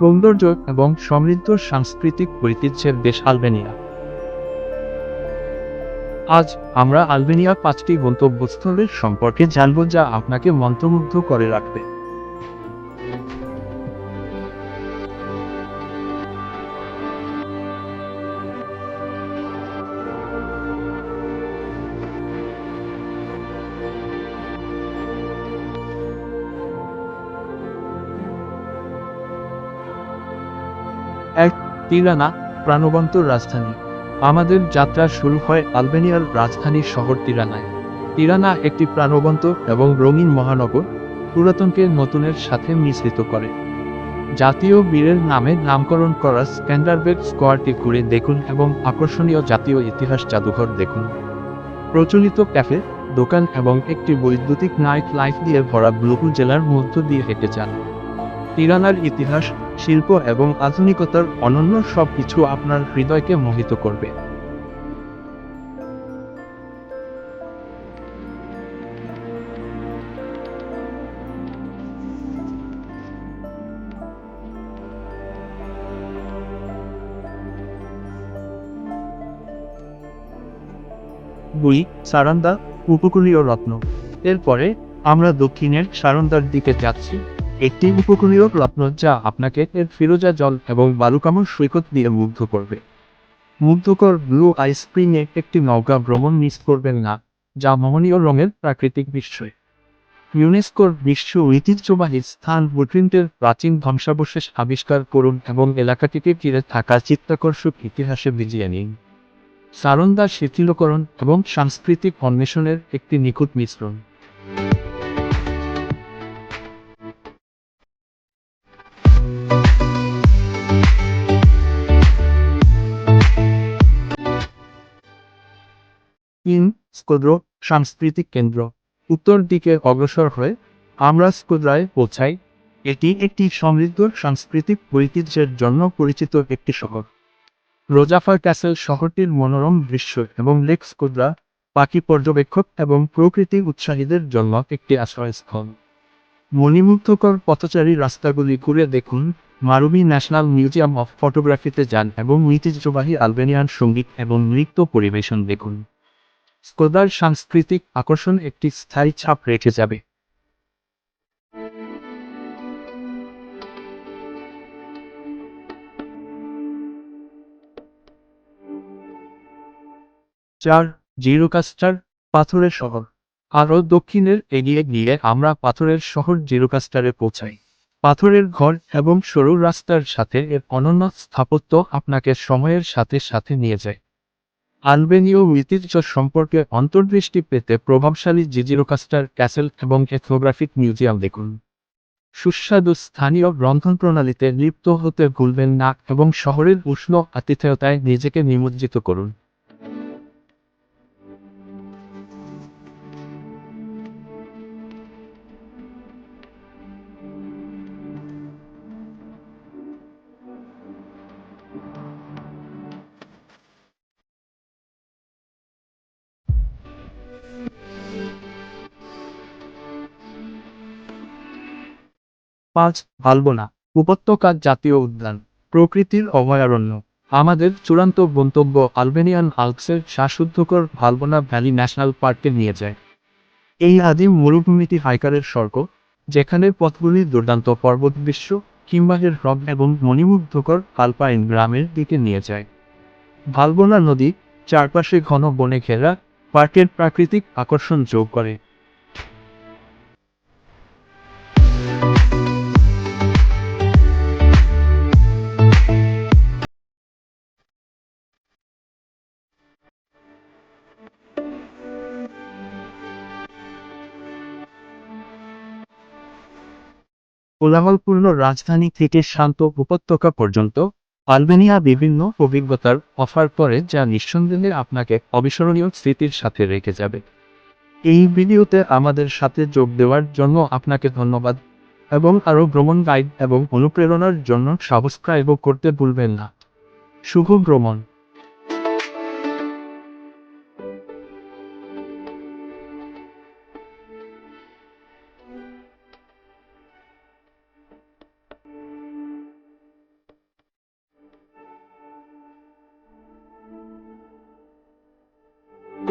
সৌন্দর্য এবং সমৃদ্ধ সাংস্কৃতিক ঐতিহ্যের দেশ আলবেনিয়া। আজ আমরা আলবেনিয়ার পাঁচটি গন্তব্যস্থলের সম্পর্কে জানব যা আপনাকে মন্ত্রমুগ্ধ করে রাখবে। এক তিরানা প্রাণবন্ত রাজধানী। আমাদের যাত্রা শুরু হয় আলবেনিয়ার রাজধানী শহর তিরানায়। তিরানা একটি প্রাণবন্ত এবং রঙিন মহানগর, পুরাতনকে নতুনের সাথে মিশ্রিত করে। জাতীয় বীরের নামে নামকরণ করা স্ক্যান্ডারবেগ স্কোয়ারটি ঘুরে দেখুন এবং আকর্ষণীয় জাতীয় ইতিহাস জাদুঘর দেখুন। প্রচলিত ক্যাফে, দোকান এবং একটি বৈদ্যুতিক নাইট লাইফ দিয়ে ভরা ব্লুপুর জেলার মধ্য দিয়ে হেঁটে যান। তিরানার ইতিহাস শিল্প এবং আধুনিকতার অনন্য সব কিছু আপনার হৃদয়কে মোহিত করবে। দুই সারান্দা, উপকূলীয় রত্ন। এরপরে আমরা দক্ষিণের সারন্দার দিকে যাচ্ছি। একটি উপকূলীয় রত্ন যা আপনাকে এর ফিরোজা জল এবং বালুকামর সৈকত দিয়ে মুগ্ধ করবে। মুগ্ধকর ব্লু আইস স্প্রিংয়ে একটি নৌকা ভ্রমণ মিস করবেন না, যা মোহনীয় রঙের প্রাকৃতিক বিস্ময় ইউনেস্কোর বিশ্ব ঐতিহ্যবাহী স্থান বুট্রিন্টের প্রাচীন ধ্বংসাবশেষ আবিষ্কার করুন এবং এলাকাটিকে ঘিরে থাকা চিত্তাকর্ষক ইতিহাসে ভিজিয়ে নিন। সারন্দা শিথিলকরণ এবং সাংস্কৃতিক অন্বেষণের একটি নিখুঁত মিশ্রণ। তিন স্কোদ্র সাংস্কৃতিক কেন্দ্র। উত্তর দিকে অগ্রসর হয়ে আমরা স্কোদ্রায় পৌঁছাই। এটি একটি সমৃদ্ধ সাংস্কৃতিক ঐতিহ্যের জন্য পরিচিত একটি শহর। রোজাফার ক্যাসেল শহরটির মনোরম দৃশ্য এবং লেক স্কোদ্রা পাখি পর্যবেক্ষক এবং প্রকৃতি উৎসাহীদের জন্য একটি আশ্রয়স্থল। মণিমুগ্ধকর পথচারী রাস্তাগুলি ঘুরে দেখুন মারুবি ন্যাশনাল মিউজিয়াম অফ ফটোগ্রাফিতে যান এবং ঐতিহ্যবাহী আলবেনিয়ান সংগীত এবং নৃত্য পরিবেশন দেখুন। স্কোদার সাংস্কৃতিক আকর্ষণ একটি স্থায়ী ছাপ রেখে যাবে। চার, জিরোকাস্টার, পাথরের শহর। আরও দক্ষিণের এগিয়ে গিয়ে আমরা পাথরের শহর জিরোকাস্টারে পৌঁছাই। পাথরের ঘর এবং সরু রাস্তার সাথে এর অনন্য স্থাপত্য আপনাকে সময়ের সাথে সাথে নিয়ে যায়। আলবেনীয় ঐতিহ্য সম্পর্কে অন্তর্দৃষ্টি পেতে প্রভাবশালী জিজিরোকাস্টার ক্যাসেল এবং এথনোগ্রাফিক মিউজিয়াম দেখুন। সুস্বাদু স্থানীয় রন্ধন প্রণালীতে লিপ্ত হতে ভুলবেন না এবং শহরের উষ্ণ আতিথেয়তায় নিজেকে নিমজ্জিত করুন। পাঁচ ভালবোনা উপত্যকা জাতীয় উদ্যান, প্রকৃতির অভয়ারণ্য। আমাদের চূড়ান্ত গন্তব্য আলবেনিয়ান আলপসের শ্বাসরুদ্ধকর ভালবোনা ভ্যালি ন্যাশনাল পার্কে নিয়ে যায়। এই আদিম মরুভূমিটি হাইকারের স্বর্গ, যেখানে পথগুলি দুর্দান্ত পর্বত কিংবা এর হ্রদ এবং মণিমুগ্ধকর আলপাইন গ্রামের দিকে নিয়ে যায়। ভালবোনা নদী চারপাশে ঘন বনে ঘেরা, পার্কের প্রাকৃতিক আকর্ষণ যোগ করে। কোলাহলপূর্ণ রাজধানী থেকে শান্ত উপত্যকা পর্যন্ত, আলবেনিয়া বিভিন্ন অভিজ্ঞতার অফার করে যা নিঃসন্দেহে আপনাকে অবিস্মরণীয় স্মৃতির সাথে রেখে যাবে। এই ভিডিওতে আমাদের সাথে যোগ দেওয়ার জন্য আপনাকে ধন্যবাদ এবং আরও ভ্রমণ গাইড এবং অনুপ্রেরণার জন্য সাবস্ক্রাইবও করতে ভুলবেন না। শুভ ভ্রমণ।